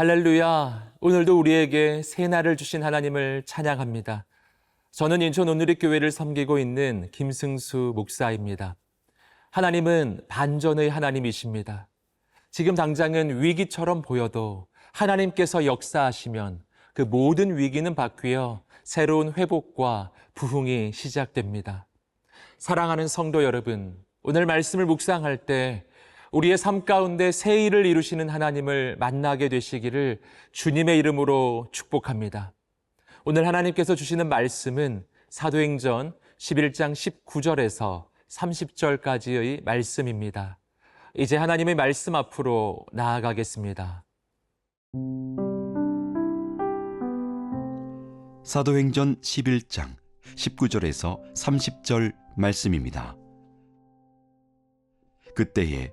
할렐루야. 오늘도 우리에게 새 날을 주신 하나님을 찬양합니다. 저는 인천 오누리교회를 섬기고 있는 김승수 목사입니다. 하나님은 반전의 하나님이십니다. 지금 당장은 위기처럼 보여도 하나님께서 역사하시면 그 모든 위기는 바뀌어 새로운 회복과 부흥이 시작됩니다. 사랑하는 성도 여러분, 오늘 말씀을 묵상할 때 우리의 삶 가운데 새 일을 이루시는 하나님을 만나게 되시기를 주님의 이름으로 축복합니다. 오늘 하나님께서 주시는 말씀은 사도행전 11장 19절에서 30절까지의 말씀입니다. 이제 하나님의 말씀 앞으로 나아가겠습니다. 사도행전 11장 19절에서 30절 말씀입니다. 그때에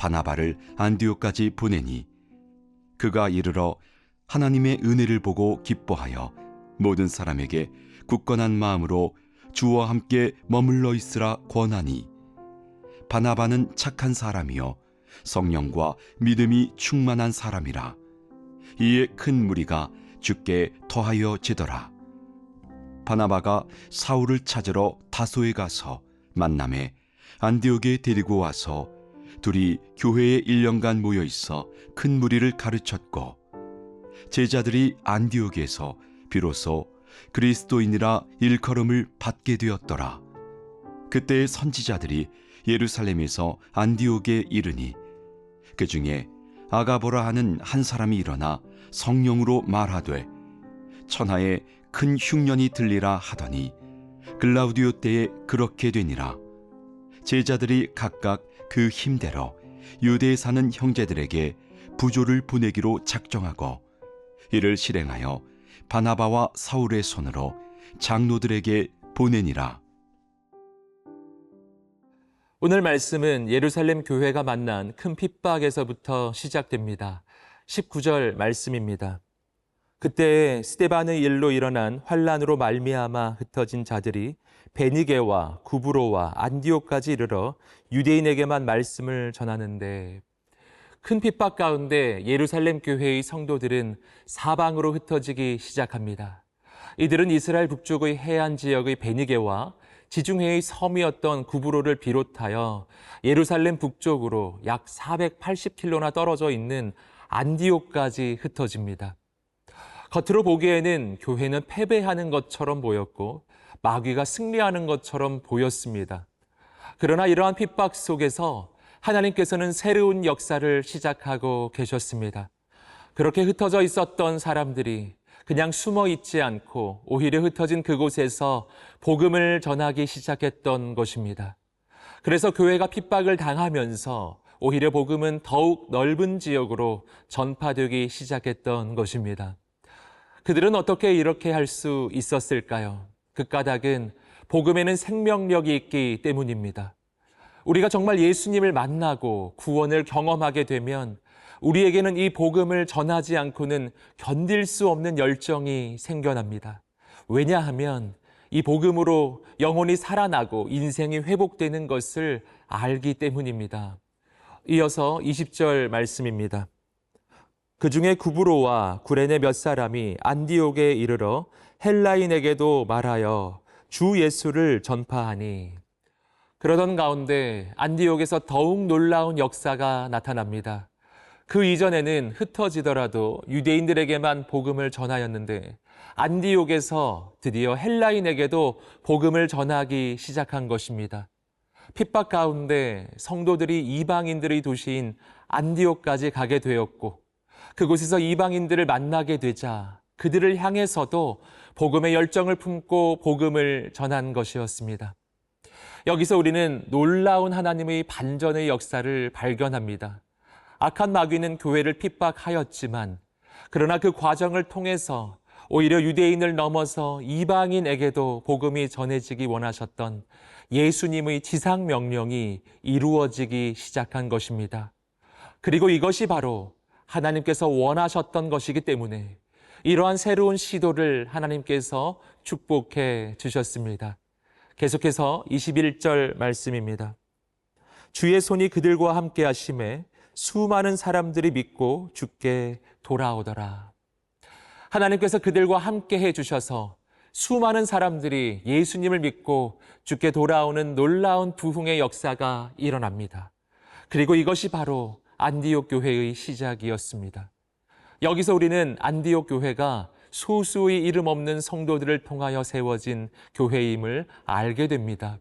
바나바를 안디옥까지 보내니 그가 이르러 하나님의 은혜를 보고 기뻐하여 모든 사람에게 굳건한 마음으로 주와 함께 머물러 있으라 권하니 바나바는 착한 사람이요 성령과 믿음이 충만한 사람이라. 이에 큰 무리가 주께 더하여 지더라. 바나바가 사울을 찾으러 다소에 가서 만남에 안디옥에 데리고 와서 둘이 교회에 1년간 모여 있어 큰 무리를 가르쳤고 제자들이 안디옥에서 비로소 그리스도인이라 일컬음을 받게 되었더라. 그때 선지자들이 예루살렘에서 안디옥에 이르니 그 중에 아가보라 하는 한 사람이 일어나 성령으로 말하되 천하에 큰 흉년이 들리라 하더니 글라우디오 때에 그렇게 되니라. 제자들이 각각 그 힘대로 유대에 사는 형제들에게 부조를 보내기로 작정하고 이를 실행하여 바나바와 사울의 손으로 장로들에게 보내니라. 오늘 말씀은 예루살렘 교회가 만난 큰 핍박에서부터 시작됩니다. 19절 말씀입니다. 그때 스테반의 일로 일어난 환란으로 말미암아 흩어진 자들이 베니게와 구브로와 안디옥까지 이르러 유대인에게만 말씀을 전하는데 큰 핍박 가운데 예루살렘 교회의 성도들은 사방으로 흩어지기 시작합니다. 이들은 이스라엘 북쪽의 해안 지역의 베니게와 지중해의 섬이었던 구브로를 비롯하여 예루살렘 북쪽으로 약 480킬로나 떨어져 있는 안디옥까지 흩어집니다. 겉으로 보기에는 교회는 패배하는 것처럼 보였고 마귀가 승리하는 것처럼 보였습니다. 그러나 이러한 핍박 속에서 하나님께서는 새로운 역사를 시작하고 계셨습니다. 그렇게 흩어져 있었던 사람들이 그냥 숨어 있지 않고 오히려 흩어진 그곳에서 복음을 전하기 시작했던 것입니다. 그래서 교회가 핍박을 당하면서 오히려 복음은 더욱 넓은 지역으로 전파되기 시작했던 것입니다. 그들은 어떻게 이렇게 할 수 있었을까요? 그 까닭은 복음에는 생명력이 있기 때문입니다. 우리가 정말 예수님을 만나고 구원을 경험하게 되면 우리에게는 이 복음을 전하지 않고는 견딜 수 없는 열정이 생겨납니다. 왜냐하면 이 복음으로 영혼이 살아나고 인생이 회복되는 것을 알기 때문입니다. 이어서 20절 말씀입니다. 그 중에 구브로와 구레네 몇 사람이 안디옥에 이르러 헬라인에게도 말하여 주 예수를 전파하니 그러던 가운데 안디옥에서 더욱 놀라운 역사가 나타납니다. 그 이전에는 흩어지더라도 유대인들에게만 복음을 전하였는데 안디옥에서 드디어 헬라인에게도 복음을 전하기 시작한 것입니다. 핍박 가운데 성도들이 이방인들의 도시인 안디옥까지 가게 되었고 그곳에서 이방인들을 만나게 되자 그들을 향해서도 복음의 열정을 품고 복음을 전한 것이었습니다. 여기서 우리는 놀라운 하나님의 반전의 역사를 발견합니다. 악한 마귀는 교회를 핍박하였지만 그러나 그 과정을 통해서 오히려 유대인을 넘어서 이방인에게도 복음이 전해지기 원하셨던 예수님의 지상 명령이 이루어지기 시작한 것입니다. 그리고 이것이 바로 하나님께서 원하셨던 것이기 때문에 이러한 새로운 시도를 하나님께서 축복해 주셨습니다. 계속해서 21절 말씀입니다. 주의 손이 그들과 함께 하심에 수많은 사람들이 믿고 죽게 돌아오더라. 하나님께서 그들과 함께 해 주셔서 수많은 사람들이 예수님을 믿고 죽게 돌아오는 놀라운 부흥의 역사가 일어납니다. 그리고 이것이 바로 안디옥 교회의 시작이었습니다. 여기서 우리는 안디옥 교회가 소수의 이름 없는 성도들을 통하여 세워진 교회임을 알게 됩니다.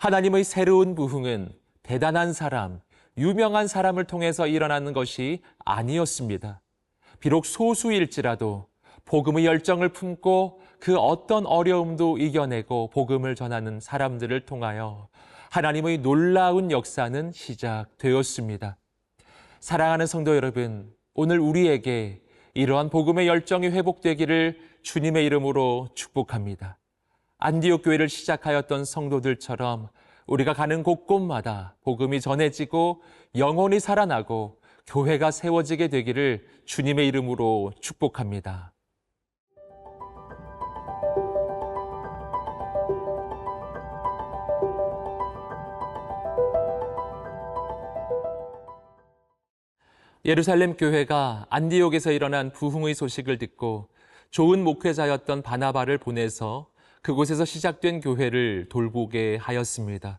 하나님의 새로운 부흥은 대단한 사람, 유명한 사람을 통해서 일어나는 것이 아니었습니다. 비록 소수일지라도 복음의 열정을 품고 그 어떤 어려움도 이겨내고 복음을 전하는 사람들을 통하여 하나님의 놀라운 역사는 시작되었습니다. 사랑하는 성도 여러분, 오늘 우리에게 이러한 복음의 열정이 회복되기를 주님의 이름으로 축복합니다. 안디옥 교회를 시작하였던 성도들처럼 우리가 가는 곳곳마다 복음이 전해지고 영혼이 살아나고 교회가 세워지게 되기를 주님의 이름으로 축복합니다. 예루살렘 교회가 안디옥에서 일어난 부흥의 소식을 듣고 좋은 목회자였던 바나바를 보내서 그곳에서 시작된 교회를 돌보게 하였습니다.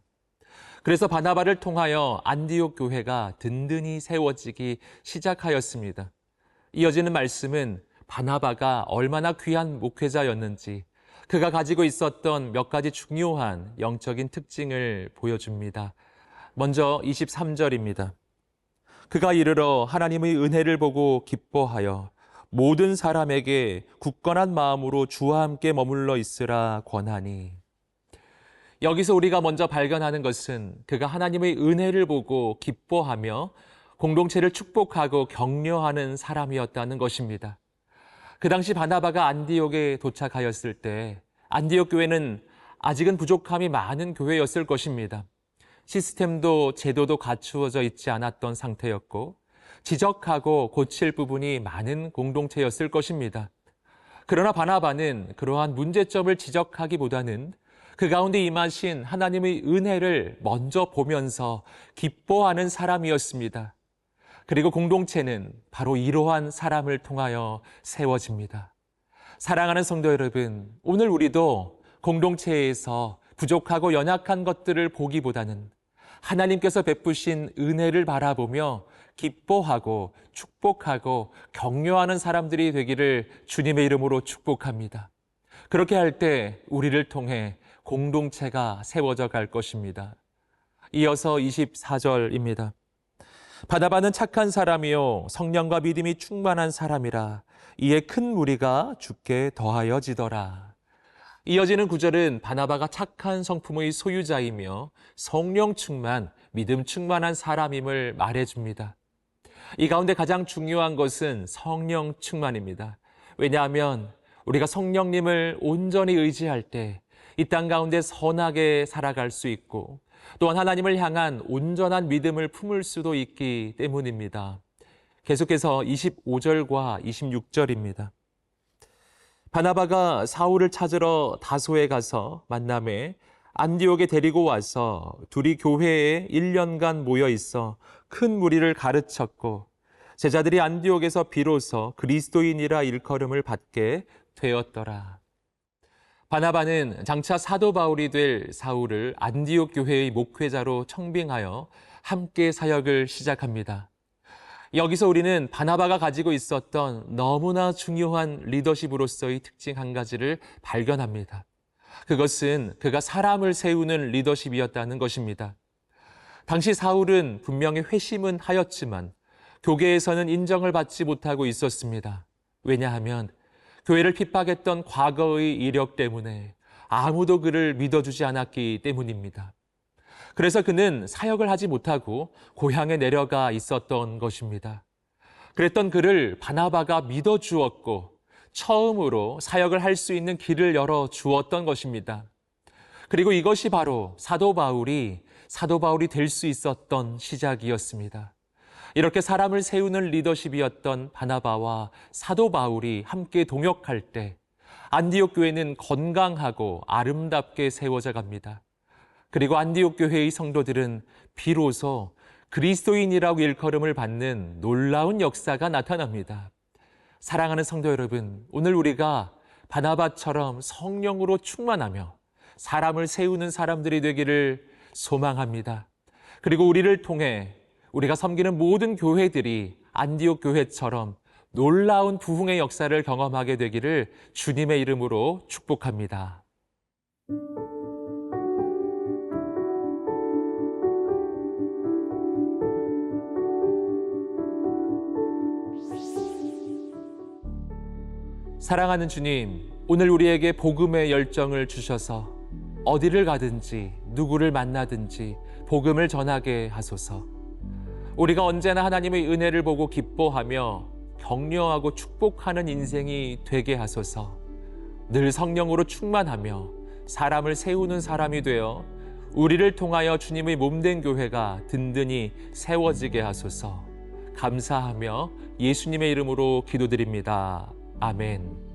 그래서 바나바를 통하여 안디옥 교회가 든든히 세워지기 시작하였습니다. 이어지는 말씀은 바나바가 얼마나 귀한 목회자였는지 그가 가지고 있었던 몇 가지 중요한 영적인 특징을 보여줍니다. 먼저 23절입니다. 그가 이르러 하나님의 은혜를 보고 기뻐하여 모든 사람에게 굳건한 마음으로 주와 함께 머물러 있으라 권하니. 여기서 우리가 먼저 발견하는 것은 그가 하나님의 은혜를 보고 기뻐하며 공동체를 축복하고 격려하는 사람이었다는 것입니다. 그 당시 바나바가 안디옥에 도착하였을 때 안디옥 교회는 아직은 부족함이 많은 교회였을 것입니다. 시스템도 제도도 갖추어져 있지 않았던 상태였고 지적하고 고칠 부분이 많은 공동체였을 것입니다. 그러나 바나바는 그러한 문제점을 지적하기보다는 그 가운데 임하신 하나님의 은혜를 먼저 보면서 기뻐하는 사람이었습니다. 그리고 공동체는 바로 이러한 사람을 통하여 세워집니다. 사랑하는 성도 여러분, 오늘 우리도 공동체에서 부족하고 연약한 것들을 보기보다는 하나님께서 베푸신 은혜를 바라보며 기뻐하고 축복하고 격려하는 사람들이 되기를 주님의 이름으로 축복합니다. 그렇게 할 때 우리를 통해 공동체가 세워져 갈 것입니다. 이어서 24절입니다. 바나바는 착한 사람이요 성령과 믿음이 충만한 사람이라 이에 큰 무리가 죽게 더하여지더라. 이어지는 구절은 바나바가 착한 성품의 소유자이며 성령 충만, 믿음 충만한 사람임을 말해줍니다. 이 가운데 가장 중요한 것은 성령 충만입니다. 왜냐하면 우리가 성령님을 온전히 의지할 때 이 땅 가운데 선하게 살아갈 수 있고 또한 하나님을 향한 온전한 믿음을 품을 수도 있기 때문입니다. 계속해서 25절과 26절입니다. 바나바가 사울을 찾으러 다소에 가서 만남에 안디옥에 데리고 와서 둘이 교회에 1년간 모여 있어 큰 무리를 가르쳤고 제자들이 안디옥에서 비로소 그리스도인이라 일컬음을 받게 되었더라. 바나바는 장차 사도 바울이 될 사울을 안디옥 교회의 목회자로 청빙하여 함께 사역을 시작합니다. 여기서 우리는 바나바가 가지고 있었던 너무나 중요한 리더십으로서의 특징 한 가지를 발견합니다. 그것은 그가 사람을 세우는 리더십이었다는 것입니다. 당시 사울은 분명히 회심은 하였지만 교계에서는 인정을 받지 못하고 있었습니다. 왜냐하면 교회를 핍박했던 과거의 이력 때문에 아무도 그를 믿어주지 않았기 때문입니다. 그래서 그는 사역을 하지 못하고 고향에 내려가 있었던 것입니다. 그랬던 그를 바나바가 믿어 주었고 처음으로 사역을 할 수 있는 길을 열어 주었던 것입니다. 그리고 이것이 바로 사도 바울이 사도 바울이 될 수 있었던 시작이었습니다. 이렇게 사람을 세우는 리더십이었던 바나바와 사도 바울이 함께 동역할 때 안디옥 교회는 건강하고 아름답게 세워져 갑니다. 그리고 안디옥 교회의 성도들은 비로소 그리스도인이라고 일컬음을 받는 놀라운 역사가 나타납니다. 사랑하는 성도 여러분, 오늘 우리가 바나바처럼 성령으로 충만하며 사람을 세우는 사람들이 되기를 소망합니다. 그리고 우리를 통해 우리가 섬기는 모든 교회들이 안디옥 교회처럼 놀라운 부흥의 역사를 경험하게 되기를 주님의 이름으로 축복합니다. 사랑하는 주님, 오늘 우리에게 복음의 열정을 주셔서 어디를 가든지 누구를 만나든지 복음을 전하게 하소서. 우리가 언제나 하나님의 은혜를 보고 기뻐하며 격려하고 축복하는 인생이 되게 하소서. 늘 성령으로 충만하며 사람을 세우는 사람이 되어 우리를 통하여 주님의 몸된 교회가 든든히 세워지게 하소서. 감사하며 예수님의 이름으로 기도드립니다. 아멘.